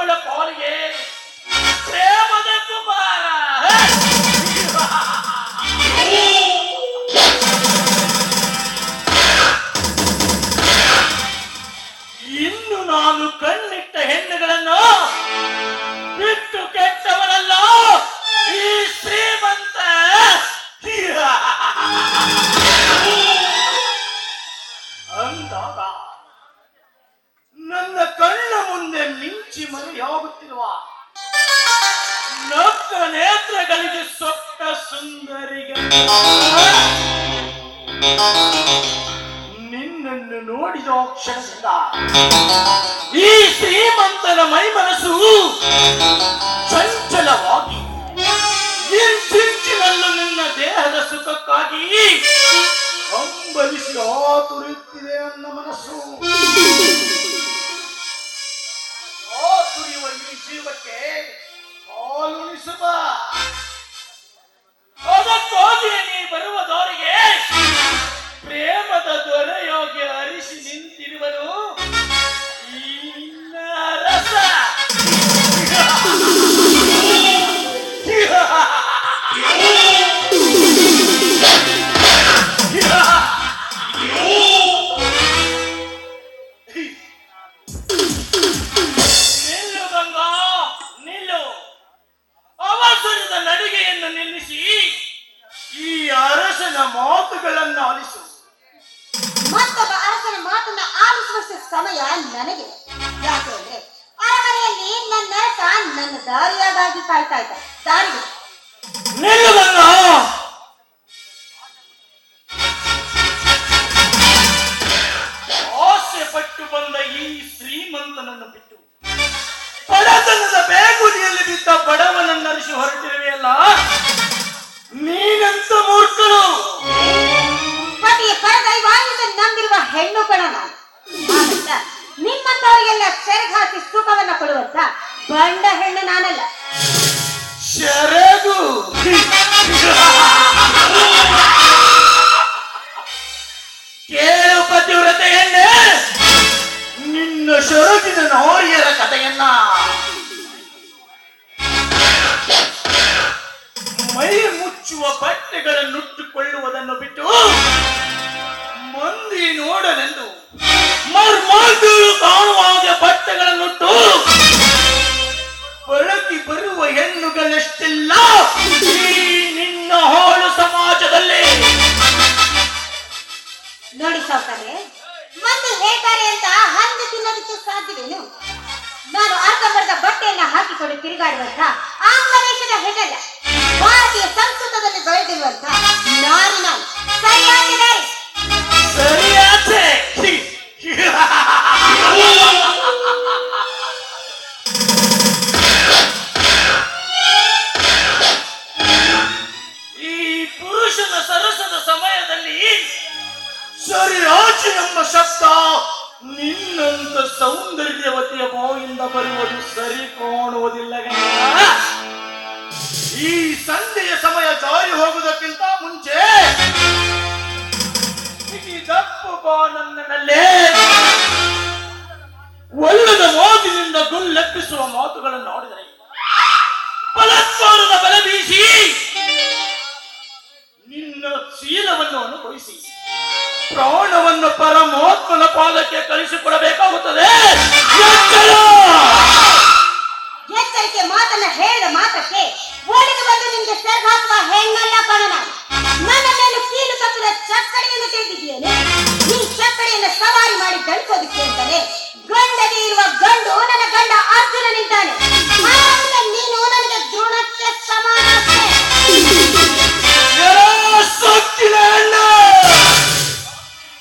olha para a hora e. ಮಾತುಗಳನ್ನು ಆಲಿಸು. ಮತ್ತೊಬ್ಬ ಅರಸನ ಮಾತನ್ನ ಆಲಿಸುವಷ್ಟು ಸಮಯ ನನಗೆ ಯಾಕೆ ಅಂದ್ರೆ ಅರಮನೆಯಲ್ಲಿ ನನ್ನ ಅರಸ ನನ್ನ ದಾರಿಯಾಗಿ ಕಾಯ್ತಾ ಇದ್ದ ದಾರಿಗೆ ನಿಲ್ಲು ಆಸೆ ಪಟ್ಟು ಬಂದ ಈ ಶ್ರೀಮಂತನನ್ನು ಬಿಟ್ಟು ಬಡತನದ ಬೇಗುದಿಯಲ್ಲಿ ಬಿದ್ದ ಬಡವನನ್ನರಿಸಿ ಹೊರಟಿರುವೆಯಲ್ಲ? ನೀನಂತ ಮೂರ್ಖನು. ಪತಿಯ ಪರದೈವಾಯುಧ ನಂಬಿರುವ ಹೆಣ್ಣು ಕಣ ನಾನು. ನಿಮ್ಮಂತವರಿಗೆಲ್ಲ ಸೆರೆಗೆ ಹಾಕಿ ಸುಖವನ್ನ ಕೊಡುವಂತ ಬಂಡ ಹೆಣ್ಣು ನಾನಲ್ಲ. ಶರಗು ಕೇಳು ಪತಿವ್ರತೆ ಹೆಣ್ಣೆ. ನಿನ್ನ ಶರಗಿನ ನಾರಿಯರ ಕಥೆಯನ್ನ. ಮೈ ಮುಚ್ಚುವ ಬಟ್ಟೆಗಳನ್ನುಟ್ಟುಕೊಳ್ಳುವುದನ್ನು ಬಿಟ್ಟು ಮಂದಿ ನೋಡಲೆಂದು ಮರ್ಮಾರ್ದು ಕಾಣುವಾಗ ಹಾಗೆ ಬಟ್ಟೆಗಳನ್ನುಟ್ಟು ಬಳಕೆ ಬರುವ ಹೆಣ್ಣುಗಳಷ್ಟಿಲ್ಲ ನಿನ್ನ ಹೋಳು ಸಮಾಜದಲ್ಲಿ. ನೋಡಿ ಸಾಕಾರೆ ಮಂದಿ ಹೇಗಾರೆ ಅಂತ ಹಂದಿ ತಿನ್ನೋದಕ್ಕೆ ಸಾಧ್ಯವೇನು? ನಾನು ಅರ್ಧಂಬರ್ಧ ಬಟ್ಟೆಯನ್ನ ಹಾಕಿಕೊಂಡು ತಿರುಗಾಡುವಂತ ಆಂಗ್ಲ ಹೆಗಲ ಭಾರತೀಯ ಸಂಸ್ಕೃತದಲ್ಲಿ ಬೆಳೆದಿರುವಂತ ನಾರಿನ ನಾನು 何やって ನನ್ನ ಮೇಲೆ ಕೀಲು ತಪ್ಪಿದ ಚಕ್ಕಡಿಯನ್ನು ತಿಳಿದಿದ್ದೇನೆ ಈ ಚಕ್ಕಡಿಯನ್ನು ಸವಾರಿ ಮಾಡಿ ದಳಿಸೋದಕ್ಕೆ ಅಂತಾನೆ ಗಂಡಗೆ ಇರುವ ಗಂಡು ನನ್ನ ಗಂಡ ಅರ್ಜುನ ನಿಂತಾನೆ ನೀನು ನನಗೆ ದ್ರೋಣಕ್ಕೆ ಸಮಾನ!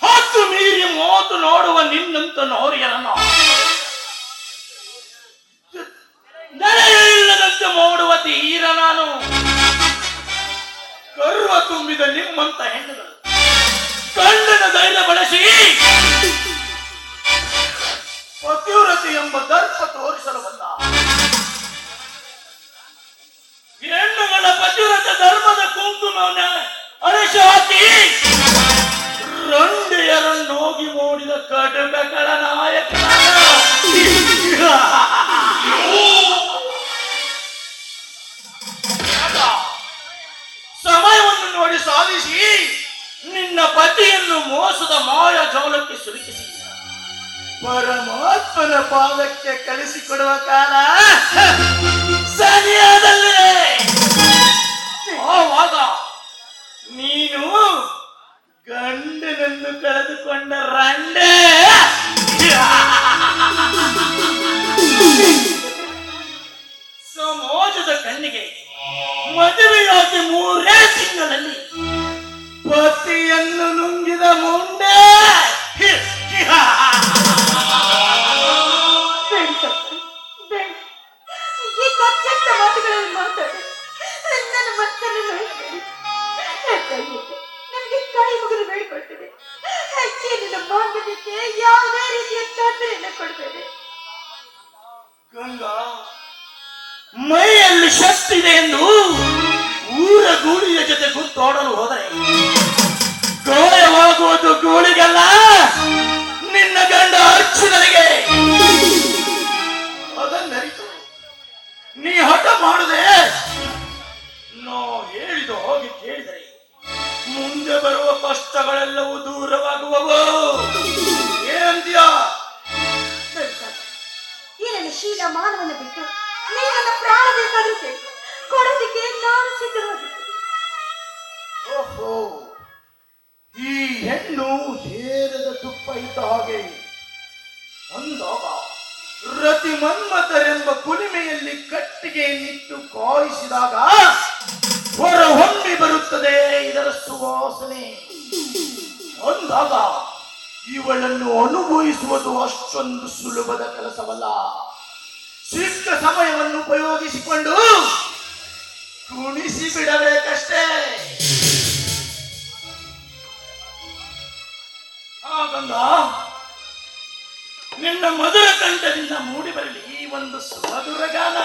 ಹತ್ತು ಮೀರಿ ಮಾತು ನೋಡುವ ನಿನ್ನಂತ ನೋರಿಯರನ್ನು. ನೆಲೆಯಿಲ್ಲದಂತೆ ಮಾಡುವ ತೀರ ನಾನು. ಗರ್ವ ತುಂಬಿದ ನಿಮ್ಮಂತ ಹೆಣ್ಣುಗಳು. ಗಂಡನ ಧೈರ್ಯ ಬಳಸಿ. ಪತಿವ್ರತೆ ಎಂಬ ದರ್ಪ ತೋರಿಸಲು ಬಂದ. ಹೆಣ್ಣುಗಳ ಪತಿವ್ರತ ಧರ್ಮದ ಕುಂಕುಮವನ್ನ ಅರಸ ಹಾಕಿ. ರಂಡೆಯರನ್ನು ಹೋಗಿ ಮೂಡಿದ ಕಟುಕಗಳ ನಾಯಕ. ನೋಡಿ ಸಾಧಿಸಿ ನಿನ್ನ ಪತಿಯನ್ನು ಮೋಸದ ಮಾಯ ಜೋಲಕ್ಕೆ ಸಿಲುಕಿಸಿ. ಪರಮಾತ್ಮನ ಪಾದಕ್ಕೆ ಕಲಿಸಿಕೊಡುವ ಕಾಲ ಸರಿಯಾದಲ್ಲೇ. ಆವಾಗ ನೀನು ಗಂಡನನ್ನು ಕಳೆದುಕೊಂಡ ರಂಡೆ. ಕಣ್ಣಿಗೆ ಮದುವೆಯಾಗಿ ಮೂರೇ ತಿಂಗಳಲ್ಲಿ ಪತಿಯನ್ನು ನುಂಗಿದ ಮುಂಡೆ ಮಾತುಗಳನ್ನು ಮಾತಾಡಿ. ನನ್ನ ದಯವಿಟ್ಟು ನನಗೆ ಕೈ ಮುಗಿದು ಬೇಡಿಕೊಳ್ತೇನೆ ನಿನ್ನ ಯಾವುದೇ ರೀತಿಯ ತೊಂದರೆಯನ್ನು ಕೊಡಬೇಡಿ. ಗಂಗಾ ಮೈಯಲ್ಲಿ ಶಕ್ತಿ ಇದೆ ಎಂದು ಊರ ಗೂಳಿಯ ಜೊತೆ ಗುರ್ತಾಡಲು ಹೋದರೆ, ಗಾಯವಾಗುವುದು ಗೂಳಿಗಲ್ಲ, ನಿನ್ನ ಗಂಡ ಅರ್ಜುನನಿಗೆ ಅದನ್ನರಿತು, ನೀ ಹಠ ಮಾಡುದೆ, ನೋ ಹೇಳಿದ ಹೋಗಿ ಕೇಳಿದರೆ, ಮುಂದೆ ಬರುವ ಕಷ್ಟಗಳೆಲ್ಲವೂ ದೂರವಾಗುವವು. ಏನಂತೀಯ ಶೀಲ ಮಾನವನ ಬಿಟ್ಟು ನೀವು ನನ್ನ ಪ್ರಾಣ ನಾನು ಸಿದ್ಧವಾಗಿದ್ದೇನೆ ಓಹೋ, ಈ ಹೆಣ್ಣು ಹೇರದ ತುಪ್ಪ ಇದ್ದ ಹಾಗೆ ಅಂದಾಗ ರತಿ ಮನ್ಮಥರೆಂಬ ಕುಲಿಮೆಯಲ್ಲಿ ಕಟ್ಟಿಗೆಯನ್ನಿಟ್ಟು ಕಾಯಿಸಿದಾಗ ಹೊರ ಹೊಮ್ಮಿ ಬರುತ್ತದೆ ಇದರ ಸುವಾಸನೆ. ಅಂದಾಗ ಇವಳನ್ನು ಅನುಭವಿಸುವುದು ಅಷ್ಟೊಂದು ಸುಲಭದ ಕೆಲಸವಲ್ಲ. ಸಿಕ್ಕ ಸಮಯವನ್ನು ಉಪಯೋಗಿಸಿಕೊಂಡು ಕುಣಿಸಿ ಬಿಡಬೇಕಷ್ಟೇ. ಹಾಗಂದ ನಿನ್ನ ಮಧುರ ಕಂಠದಿಂದ ಮೂಡಿ ಬರಲಿ ಈ ಒಂದು ಸುಮಧುರ ಗಾನ.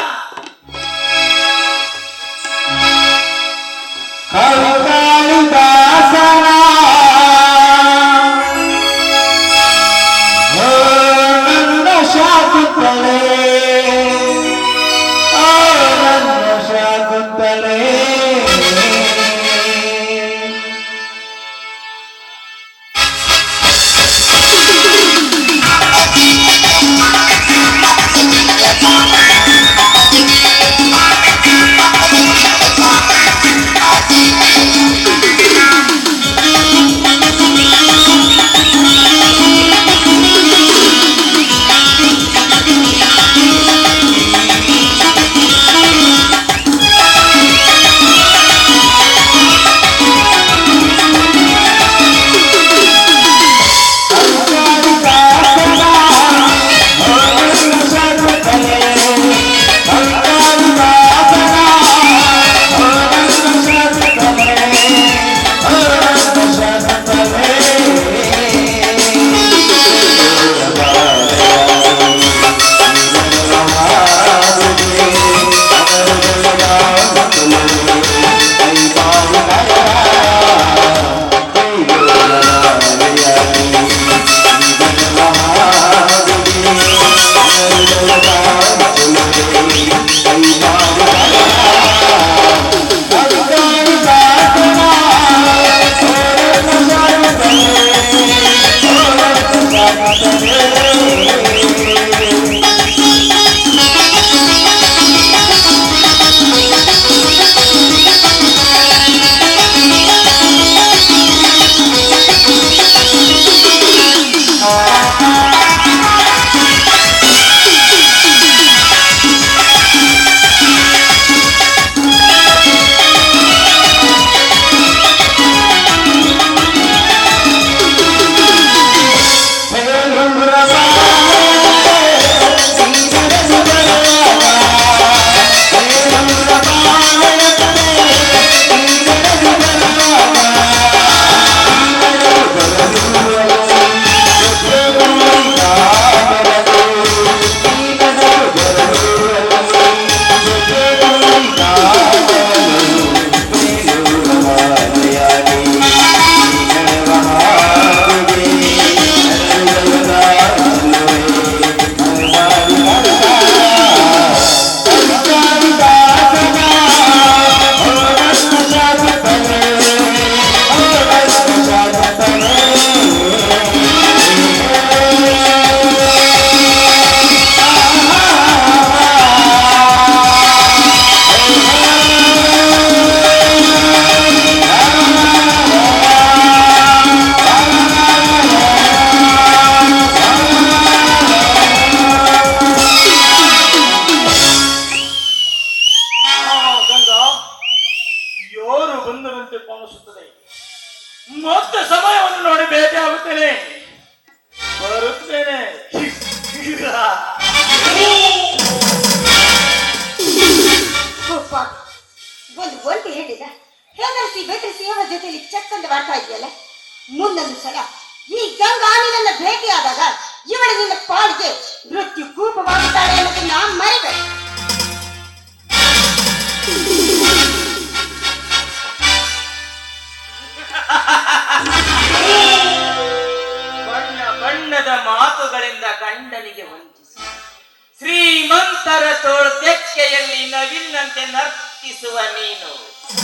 ನರ್ತಿಸುವ ನೀನು.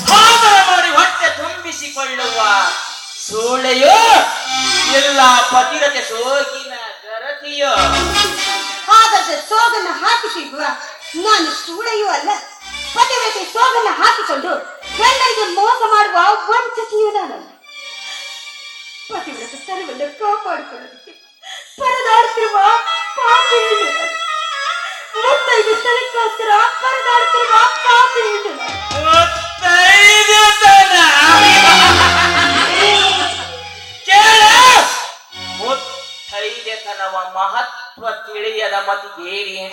ಹಾದರ ಮಾಡಿ ಹೊಟ್ಟೆ ತುಂಬಿಸಿಕೊಳ್ಳುವ ಸೂಳೆಯೋ ಎಲ್ಲ ಪತಿರತೆ ಸೋಗಿನ ಗರತಿಯೋ. ಹಾಗಾದ್ರೆ ಸೋಗನ್ನ ಹಾಕಿಸಿ ನಾನು ಸೂಳೆಯೂ ಅಲ್ಲ, ಪತಿರತೆ ಸೋಗನ್ನ ಹಾಕಿಕೊಂಡು ಎಲ್ಲರಿಗೆ ಮೋಸ ಮಾಡುವ ವಂಚಕಿಯೂ ನಾನು ಪತಿವ್ರತೆ ತರವನ್ನು ಕಾಪಾಡಿಕೊಳ್ಳೋದಕ್ಕೆ ಪರದಾಡ್ತಿರುವ ಪಾಪಿಯೂ ಮುತ್ತೈದೆತನವ ಮಹತ್ವ ತಿಳಿಯದ ಹೆಣ್ಣೆ.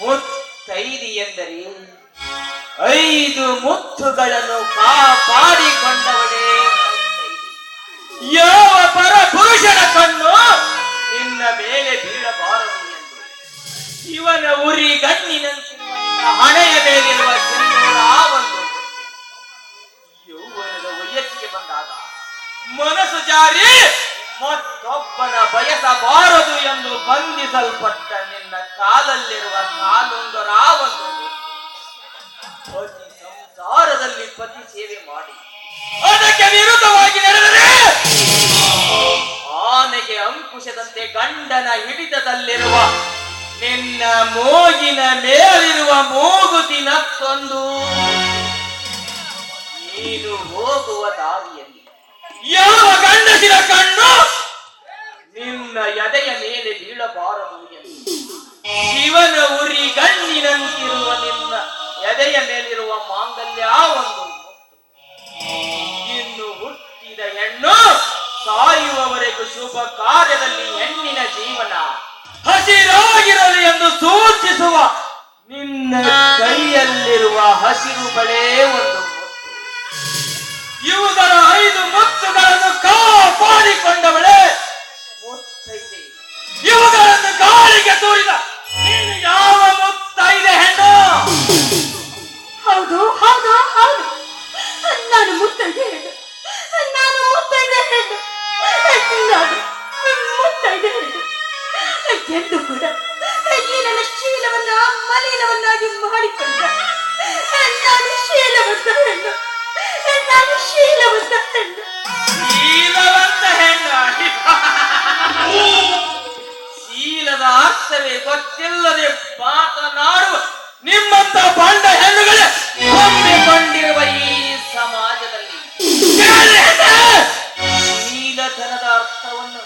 ಮುತ್ತೈದಿ ಎಂದರೆ ಐದು ಮುತ್ತುಗಳನ್ನು ಕಾಪಾಡಿಕೊಂಡವಳೇ ಇವನ ಉರಿ ಗಣ್ಣಿನಂತಿರುವ ಹಣೆಯ ಮೇಲಿರುವ ಆ ಒಂದು ಯೌವನದ ವಯಸ್ಸಿಗೆ ಬಂದಾಗ ಮನಸ್ಸು ಜಾರಿ ಮತ್ತೊಬ್ಬನ ಬಯಸಬಾರದು ಎಂದು ಬಂಧಿಸಲ್ಪಟ್ಟ ನಿನ್ನ ಕಾಲಲ್ಲಿರುವ ಕಾಲೊಂದರ ಒಂದು ಪತಿ ಸಂಸಾರದಲ್ಲಿ ಪತಿ ಸೇವೆ ಮಾಡಿ. ಅದಕ್ಕೆ ವಿರುದ್ಧವಾಗಿ ನಡೆದರೆ ಆನೆಗೆ ಅಂಕುಶದಂತೆ ಗಂಡನ ಹಿಡಿತದಲ್ಲಿರುವ ನಿನ್ನ ಮೂಗಿನ ಮೇಲಿರುವ ಮೂಗು ತಂದು ನೀನು ಹೋಗುವ ದಾರಿಯಲ್ಲಿ. ಯಾವ ಗಂಡಸಿನ ಸೂಚಿಸುವ ನಿನ್ನ ಕೈಯಲ್ಲಿರುವ ಹಸಿರು ಬಳೆ ಒಂದು. ಇವುಗಳ ಐದು ಮುತ್ತುಗಳನ್ನು ಕಾಪಾಡಿಕೊಂಡವಳೆ ಮುತ್ತೈದೆ ಇವುಗಳನ್ನು ಗಾಳಿಗೆ ತೂರಿದ ನೀನು ಯಾವ ಮುತ್ತೈದೆ ಹೆಣ್ಣು? ಹೌದು ಹೌದು ಹೌದು. ನಾನು ಮುತ್ತೈದೆ ಹೆಣ್ಣು. ನಾನು ಮುತ್ತೈದೆ ಹೆಣ್ಣು ನಾನು ಮುತ್ತೈದೆ ಹೆಣ್ಣು. ಎಂದು ಕೂಡ ಈ ನನ್ನ ಶೀಲವನ್ನ ಮಲಿನವನ್ನಾಗಿ ಮಾಡಿಕೊಂಡ. ನಾನು ಶೀಲವಂತ ಹೆಣ್ಣು ನಾನು ಶೀಲವಂತ ಹೆಣ್ಣು. ಶೀಲವಂತ ಹೆಣ್ಣು. ಶೀಲದ ಅರ್ಥವೇ ಗೊತ್ತಿಲ್ಲದೆ ಮಾತನಾಡುವ ನಿಮ್ಮಂತ ಬಂಡ ಹೆಣ್ಣುಗಳೇ ಹೊಂದಿಕೊಂಡಿರುವ ಈ ಸಮಾಜದಲ್ಲಿ ಶೀಲಧನದ ಅರ್ಥವನ್ನು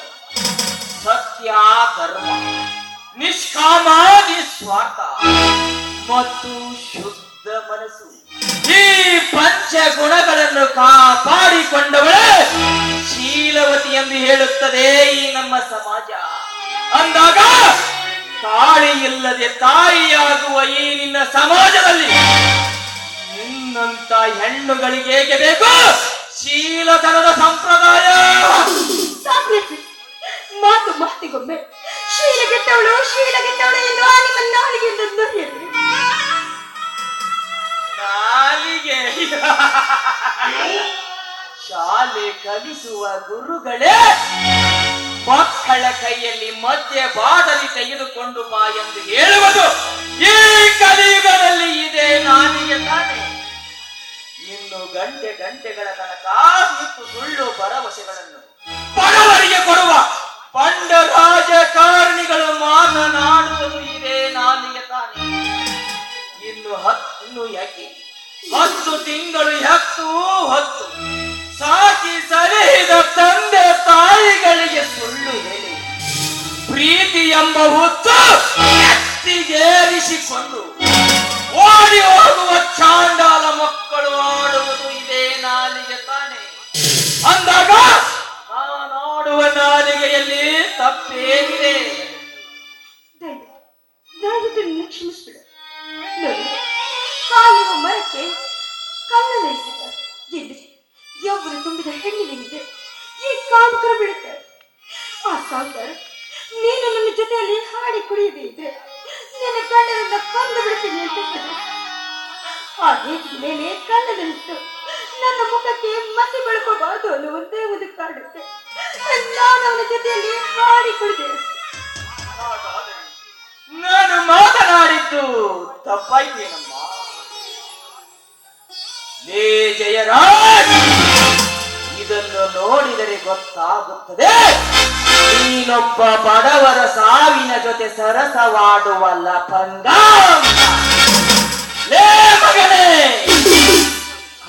ಸತ್ಯ ಧರ್ಮ. ನಿಷ್ಕಾಮ ಸ್ವಾರ್ಥ ಮತ್ತು ಶುದ್ಧ ಮನಸ್ಸು. ಈ ಪಂಚ ಗುಣಗಳನ್ನು ಕಾಪಾಡಿಕೊಂಡವಳೇ ಶೀಲವತಿ ಎಂದು ಹೇಳುತ್ತದೆ ಈ ನಮ್ಮ ಸಮಾಜ. ಅಂದಾಗ ತಾಳಿ ಇಲ್ಲದೆ ತಾಯಿಯಾಗುವ ಈ ನಿನ್ನ ಸಮಾಜದಲ್ಲಿ ನಿನ್ನಂತ ಹೆಣ್ಣುಗಳಿಗೆ ಹೇಗೆ ಬೇಕು? ಶೀಲತನದ ಸಂಪ್ರದಾಯ. ಮಾತು ಮಾತಿಗೊಮ್ಮೆ ಶೀಲಗೆಟ್ಟವಳು ಎಂದು ಶಾಲೆ ಕಲಿಸುವ ಗುರುಗಳೇ, ಮಕ್ಕಳ ಕೈಯಲ್ಲಿ ಮಧ್ಯೆ ಬಾದಲಿ ತೆಗೆದುಕೊಂಡು ಬಾ ಎಂದು ಹೇಳುವುದು ಈ ಕಲಿಯುಗದಲ್ಲಿ ಇದೆ ನಾಲಿಗೆ ತಾನೆ. ಇನ್ನು ಗಂಟೆ ಗಂಟೆಗಳ ತನಕ ಸುಳ್ಳು ಭರವಸೆಗಳನ್ನು ಬಡವರಿಗೆ ಕೊಡುವ ಪಂಡ ರಾಜಕಾರಣಿಗಳು ಮಾತನಾಡುವುದು ಇದೇ ನಾಲಿಗೆ ತಾನೆ. ಇನ್ನು ಹತ್ತು ಯಾಕೆ? ಹತ್ತು ತಿಂಗಳು ಹತ್ತು ಹತ್ತು? ಸಾಕಿ ಸರಿಹಿದ ತಂದೆ ತಾಯಿಗಳಿಗೆ ಸುಳ್ಳು ಹೇಳಿ. ಪ್ರೀತಿ ಎಂಬ ಹುತ್ತು ಎತ್ತಿಗೇರಿಸಿಕೊಂಡು ಅವನ ಜೊತೆಯಲ್ಲಿ ಹಾಗಾದರೆ ನಾನು ಮಾತನಾಡಿದ್ದು ತಪ್ಪಾಯ್ತೇನಮ್ಮ? ಲೇ ಜಯರಾಜ್, ಇದನ್ನು ನೋಡಿದರೆ ಗೊತ್ತಾಗುತ್ತದೆ. ನೀನೊಬ್ಬ ಬಡವರ ಸಾವಿನ ಜೊತೆ ಸರಸವಾಡುವ ಲಪಂಗ. ಲೇ ಮಗನೇ!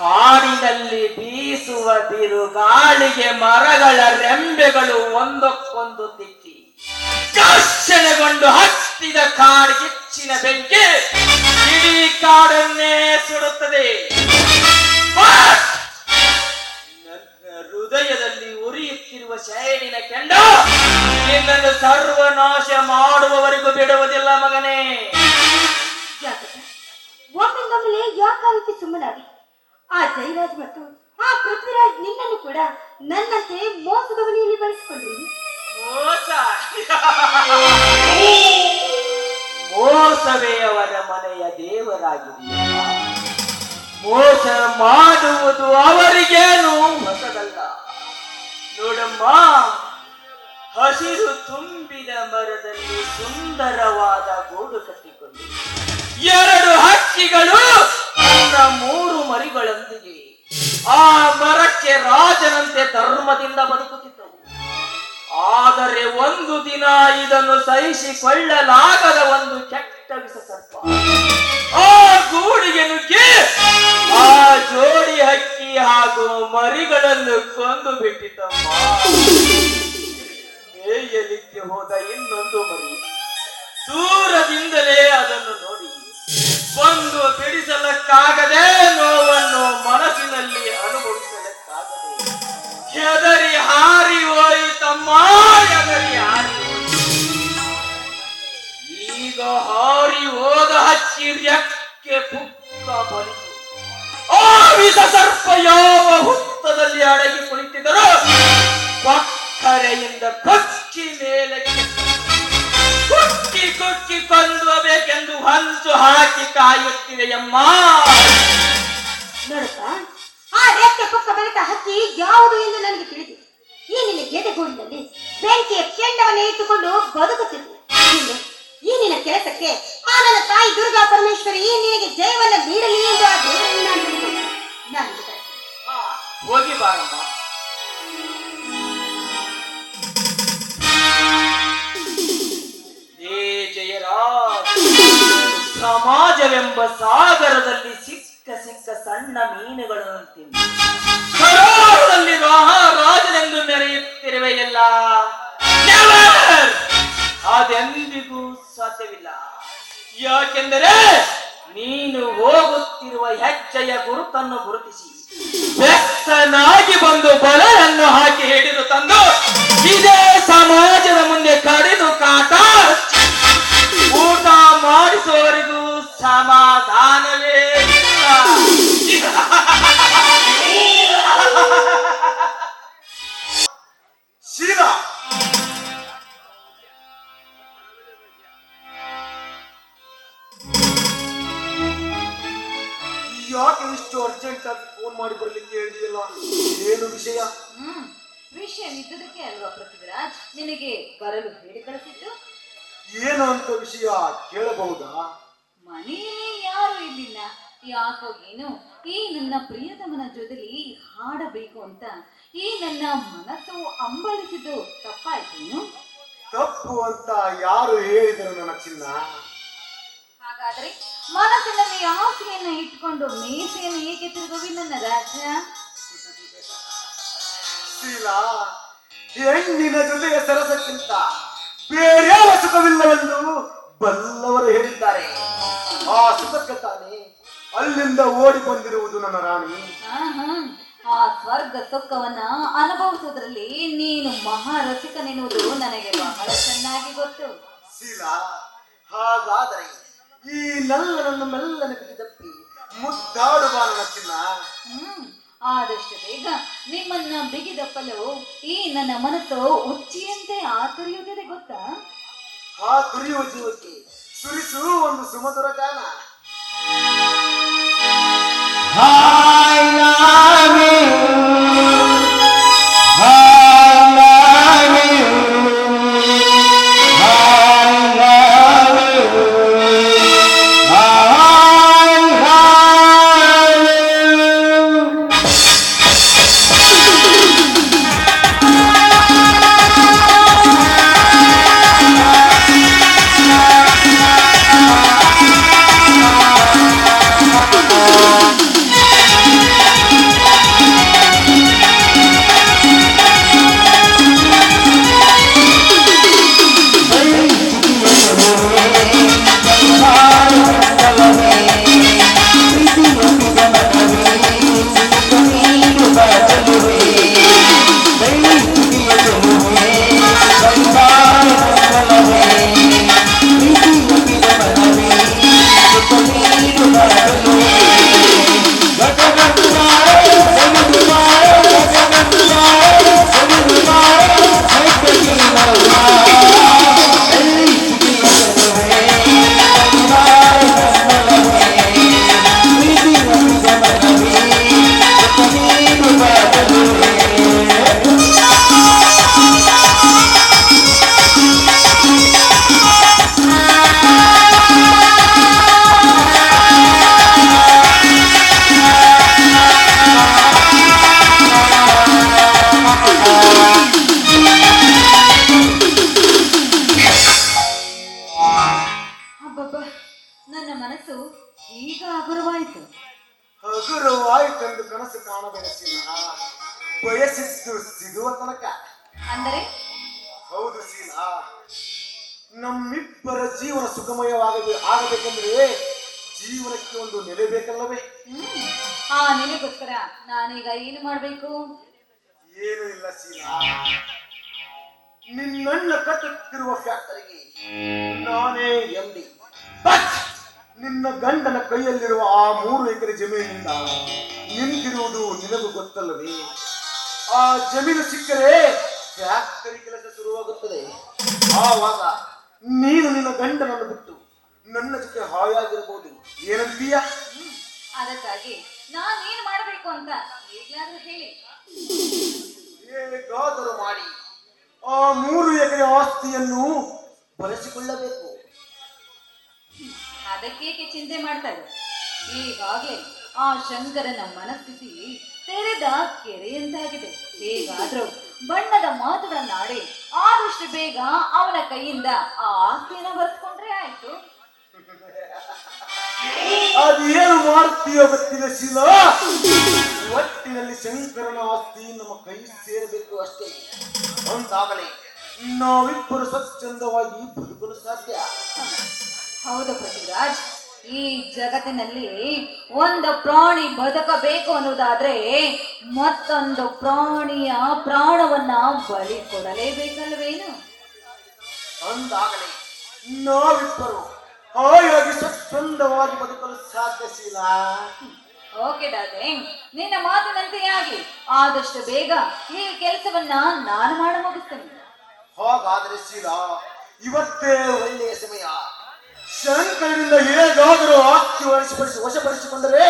ಕಾಡಿನಲ್ಲಿ ಬೀಸುವ ಬಿರುಗಾಳಿಗೆ ಮರಗಳ ರೆಂಬೆಗಳು ಒಂದಕ್ಕೊಂದು ತಿಕ್ಕಿ ಘರ್ಷಣೆಗೊಂಡು ಹತ್ತಿದ ಕಾಡಿಗಿಚ್ಚಿನ ಬೆಂಕಿ ಇಡೀ ಕಾಡನ್ನೇ ಸುಡುತ್ತದೆ. ಹೃದಯದಲ್ಲಿ ಉರಿಯುತ್ತಿರುವ ಶೈಲಿನ ಕೆಂಡ, ನಿನ್ನನ್ನು ಸರ್ವನಾಶ ಮಾಡುವವರೆಗೂ ಬಿಡುವುದಿಲ್ಲ ಮಗನೇ. ಒಮ್ಮಿಂದೊಮ್ಮೆಲೆ ಯಾಕೆ ಸುಮ್ಮನಾಗಿ? ಆ ಜೈರಾಜ್ ಮತ್ತು ಆ ಪೃಥ್ವಿರಾಜ್ ನಿನ್ನನ್ನು ಕೂಡ ನನ್ನಂತೆ ಮೋಸದ ಮನೆಯಲ್ಲಿ ಬಳಸಿಕೊಂಡ್ರಿ. ಮೋಸ? ಮೋಸವೇ ಮನೆಯ ದೇವರಾಗಿದೆ ಮೋಸ ಮಾಡುವುದು ಅವರಿಗೇನು ಹೊಸದಲ್ಲ. ನೋಡಮ್ಮ, ಹಸಿರು ತುಂಬಿದ ಮರದಲ್ಲಿ ಸುಂದರವಾದ ಗೂಡು ಕಟ್ಟಿಕೊಂಡು ಎರಡು ಹಕ್ಕಿಗಳು ತನ್ನ ಮೂರು ಮರಿಗಳೊಂದಿಗೆ ಆ ಮರಕ್ಕೆ ರಾಜನಂತೆ ಧರ್ಮದಿಂದ ಬದುಕುತ್ತಿದ್ದವು. ಆದರೆ ಒಂದು ದಿನ ಇದನ್ನು ಸಹಿಸಿಕೊಳ್ಳಲಾಗದ ಒಂದು ಕೆಟ್ಟ ವಿಷ ಸರ್ಪ ಆ ಗೂಡಿಗೆ ನುಗ್ಗಿ ಆ ಜೋಡಿ ಹಕ್ಕಿ ಹಾಗೂ ಮರಿಗಳನ್ನು ಕೊಂದು ಬಿಟ್ಟಿದ್ದಮ್ಮ. ಮೇಯಲಿಕ್ಕೆ ಹೋದ ಇನ್ನೊಂದು ಮರಿ ದೂರದಿಂದಲೇ ಅದನ್ನು ಒಂದು ಬಿಡಿಸಲಕ್ಕಾಗದೆ ನೋವನ್ನು ಮನಸ್ಸಿನಲ್ಲಿ ಅನುಭವಿಸಲಕ್ಕಾಗದೆ. ಹೆದರಿ ಹಾರಿ ಹೋಯಿತಮ್ಮ ಹೆದರಿ ಹಾರಿ ಈಗ ಹಾರಿ ಹೋದ ಹಚ್ಚಿರ್ಯಕ್ಕೆ ಪುಕ್ಕ ಬಂತು ಆ ವಿಷ ಸರ್ಪ ಯಾವ ಹುತ್ತದಲ್ಲಿ ಅಡಗಿ ಕುಳಿತಿದ್ದರು ಪಕ್ಕರೆಯಿಂದ ಕಚ್ಚಿ ಮೇಲೆ ಕುಕ್ಕಿ ಕುಚ್ಚಿ ಕೊಂದಬೇಕೆಂದು ಹಂಚು ಹಾಕಿ ಕಾಯುತ್ತಿದೆಯಮ್ಮ ನೋಡಪ್ಪ ಆ ರೆಕ್ಕೆ ಪಕ್ಕ ಬೆಳೆದ ಹಕ್ಕಿ ಯಾವುದು ಎಂದು ನನಗೆ ತಿಳಿದಿದೆ. ಈ ನಿನ್ನ ಗೆದೆಗೂಡಿನಲ್ಲಿ ಬೆಂಕಿಯ ಕೆಂಡವನ್ನು ಇಟ್ಟುಕೊಂಡು ಬದುಕುತ್ತಿದ್ದೆ ಈ ನಿನ್ನ ಕೆಲಸಕ್ಕೆ ಆ ನನ್ನ ತಾಯಿ ದುರ್ಗಾ ಪರಮೇಶ್ವರಿ ನಿನಗೆ ಜಯವನ್ನ ನೀಡಲಿ ಎಂದು ಆ ದೇವರನ್ನು ನಾನು ಹೋಗಿ ಬಾರಮ್ಮ. ಸಮಾಜವೆಂಬ ಸಾಗರದಲ್ಲಿ ಸಿಕ್ಕ ಸಿಕ್ಕ ಸಣ್ಣ ಮೀನುಗಳನ್ನು ತಿಂದು ಸರೋವರದಲ್ಲಿ ರಾಜನೆಂದು ಮೆರೆಯುತ್ತಿರುವೆಯಲ್ಲ ಅದೆಂದಿಗೂ ಸಾಧ್ಯವಿಲ್ಲ. ಯಾಕೆಂದರೆ ನೀನು ಹೋಗುತ್ತಿರುವ ಹೆಜ್ಜೆಯ ಗುರುತನ್ನು ಗುರುತಿಸಿ. ವ್ಯಕ್ತನಾಗಿ ಬಂದು ಬಲೆಯನ್ನು ಅರ್ಜೆಂಟ್ ಆಗಿ ಫೋನ್ ಮಾಡಿ ಬರ್ಲಿಕ್ಕೆ ಹೇಳಿದೆಯಲ್ಲ ಏನು ವಿಷಯ? ಹ್ಮ್ ವಿಷಯ ಇದ್ದದಕ್ಕೆ ಅಲ್ವಾ ಪೃಥ್ವಿರಾಜ್? ನಿನಗೆ ಬರಲು ಹೇಳಿ ಕಳಿಸಿದ್ದು? ಏನು ಅಂತ ವಿಷಯ ಕೇಳಬಹುದಾ? ಮನೆಯಲ್ಲಿ ಯಾರು ಇಲ್ಲಿಲ್ಲ? ಯಾಕೋ ಏನು ಈ ನನ್ನ ಪ್ರಿಯತಮನ ಜೊತೆಲಿ ಹಾಡಬೇಕು ಅಂತ ಈ ನನ್ನ ಮನಸ್ಸು ಅಂಬಲಿಸಿದ್ದು ತಪ್ಪಾಯ್ತೇನು? ತಪ್ಪು ಅಂತ ಯಾರು ಹೇಳಿದರು ನನ್ನ ಚಿನ್ನ? ಹಾಗಾದ್ರೆ ಮನಸ್ಸಿನಲ್ಲಿ ಆಸೆಯನ್ನು ಇಟ್ಕೊಂಡು ಮೀಸೆಯನ್ನು ಏಕೆ ತಿರುಗುವಿ ನನ್ನ ರಾಜ? ಶೀಲಾ ಹೆಣ್ಣಿನ ಜೊತೆಗೆ ಸರಸಕ್ಕಿಂತ ಬೇರೆ ಸುಖವಿಲ್ಲವೆಂದು ಬಲ್ಲವರು ಹೇಳಿದ್ದಾರೆ. ಆ ಸುಖಕ್ಕೆ ತಾನೇ ಅಲ್ಲಿಂದ ಓಡಿ ಬಂದಿರುವುದು ನನ್ನ ರಾಣಿ. ಆ ಸ್ವರ್ಗ ಸುಖವನ್ನ ಅನುಭವಿಸೋದ್ರಲ್ಲಿ ನೀನು ಮಹಾರಸಿಕನೆನ್ನುವುದು ನನಗೆ ಬಹಳ ಚೆನ್ನಾಗಿ ಗೊತ್ತು. ಶೀಲಾ ಹಾಗಾದರೆ ಈ ನಲ್ಲನನ್ನು ಮೆಲ್ಲನೆ ಬಿಗಿದಪ್ಪಿ ಮುದ್ದಾಡುವ ನನ್ನ ಚಿನ್ನ ಹ್ಮ್ ಆದಷ್ಟು ಬೇಗ ನಿಮ್ಮನ್ನ ಬಿಗಿದಪ್ಪಲು ಈ ನನ್ನ ಮನಸ್ಸು ಉಚ್ಚಿಯಂತೆ ಆತುರಿಯುತ್ತದೆ ಗೊತ್ತಾ? ಆ ತುರಿಯುವ ಜೀವಕ್ಕೆ ಸುರಿಸು ಒಂದು ಸುಮಧುರ ಗಾನ ಅಂದರೆ? ಹೌದು ಸೀನಾ ನಮ್ಮಿಬ್ಬರ ಜೀವನ ಸುಖಮಯವಾಗಬೇಕು ಆಗಬೇಕೆಂದ್ರೆ ಜೀವನಕ್ಕೆ ಒಂದು ನೆಲೆ ಬೇಕಲ್ಲವೇ? ಆ ನೆಲೆಗೋಸ್ಕರ ನಾನೀಗ ಏನು ಮಾಡ್ಬೇಕು? ಏನು ಇಲ್ಲ ಸೀನಾ ನಿನ್ನನ್ನ ಕಟ್ಟುತ್ತಿರುವ ಫ್ಯಾಕ್ಟರಿಗೆ ನಾನೇ ಎಂಡಿ ನಿನ್ನ ಗಂಡನ ಕೈಯಲ್ಲಿರುವ ಆ ಮೂರು ಎಕರೆ ಜಮೀನಿಂದ ನಿಂತಿರುವುದು ನಿನಗೂ ಗೊತ್ತಲ್ಲವೇ? ಆ ಜಮೀನು ಸಿಕ್ಕರೆ ಫ್ಯಾಕ್ಟರಿ ಕೆಲಸ ಶುರುವಾಗುತ್ತದೆ. ಆವಾಗ ನೀನು ನಿನ್ನ ಗಂಡನನ್ನು ಬಿಟ್ಟು ನನ್ನ ಜೊತೆ ಹಾಯಾಗಿರಬಹುದು. ಏನಂತೀಯ? ಅದಕ್ಕಾಗಿ ನಾನೇನು ಮಾಡಬೇಕು ಅಂತ ಈಗಲಾದ್ರೂ ಹೇಳಿ. ಹೇಗಾದರೂ ಮಾಡಿ ಆ ಮೂರು ಎಕರೆ ಆಸ್ತಿಯನ್ನು ಬಳಸಿಕೊಳ್ಳಬೇಕು. ಅದಕ್ಕೇಕೆ ಚಿಂತೆ ಮಾಡ್ತಾರೆ? ಈಗಾಗಲೇ ಆ ಶಂಕರನ ಮನಸ್ಥಿತಿ ತೆರೆದ ಕೆರೆಯಂತಾಗಿದೆ. ಹೇಗಾದ್ರೂ ಬಣ್ಣದ ಮಾತುಗಳನ್ನಾಡಿ ಆದಷ್ಟು ಬೇಗ ಅವನ ಕೈಯಿಂದ ಆ ಆಸ್ತಿಯನ್ನ ಬರ್ಸ್ಕೊಂಡ್ರೆ ಆಯ್ತು. ಅದೇನು ಮಾಡ್ತೀಯೋ ಗೊತ್ತಿಲ್ಲ ಶೀಲ? ಒಟ್ಟಿನಲ್ಲಿ ಶಂಕರನ ಆಸ್ತಿ ನಮ್ಮ ಕೈ ಸೇರಬೇಕು ಅಷ್ಟೇ. ಒಂದಾಗಲೇ. ನಾವಿಬ್ಬರು ಸ್ವಚ್ಛಂದವಾಗಿ ಬದುಕಲು ಸಾಧ್ಯ. ಹೌದು ಪೃಥ್ವಿರಾಜ್. ಈ ಜಗತ್ತಿನಲ್ಲಿ ಒಂದು ಪ್ರಾಣಿ ಬದುಕಬೇಕು ಅನ್ನೋದಾದ್ರೆ ಮತ್ತೊಂದು ಪ್ರಾಣಿಯ ಪ್ರಾಣವನ್ನ ಬಲಿ ಕೊಡಲೇಬೇಕಲ್ವೇನು? ಅಂದಾಗಲೇ ನಾವಿಬ್ಬರು ಹಾಯಾಗಿ ಸ್ವಚ್ಛಂದವಾಗಿ ಬದುಕಲು ಸಾಧ್ಯ ಶೀಲ ಓಕೆ ಡಾರ್ಲಿಂಗ್ ನಿನ್ನ ಮಾತಿನಂತೆ ಆಗಿ. ಆದಷ್ಟು ಬೇಗ ಈ ಕೆಲಸವನ್ನ ನಾನು ಮಾಡ ಮುಗಿಸ್ತೇನೆ ಹಾಗಾದ್ರೆ ಶೀಲಾ ಇವತ್ತೇ ಒಳ್ಳೆಯ ಸಮಯ. ಶಂಕರನಿಂದ ಹೇಗಾದರೂ ಆಸ್ತಿ ವಶಪಡಿಸಿ ವಶಪಡಿಸಿಕೊಂಡರೆ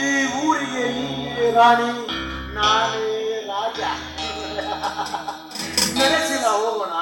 ಈ ಊರಿಗೆ ನೀನೇ ರಾಣಿ ನಾನೇ ರಾಜ ನಡೆಸಿಲ್ಲ ಹೋಗೋಣ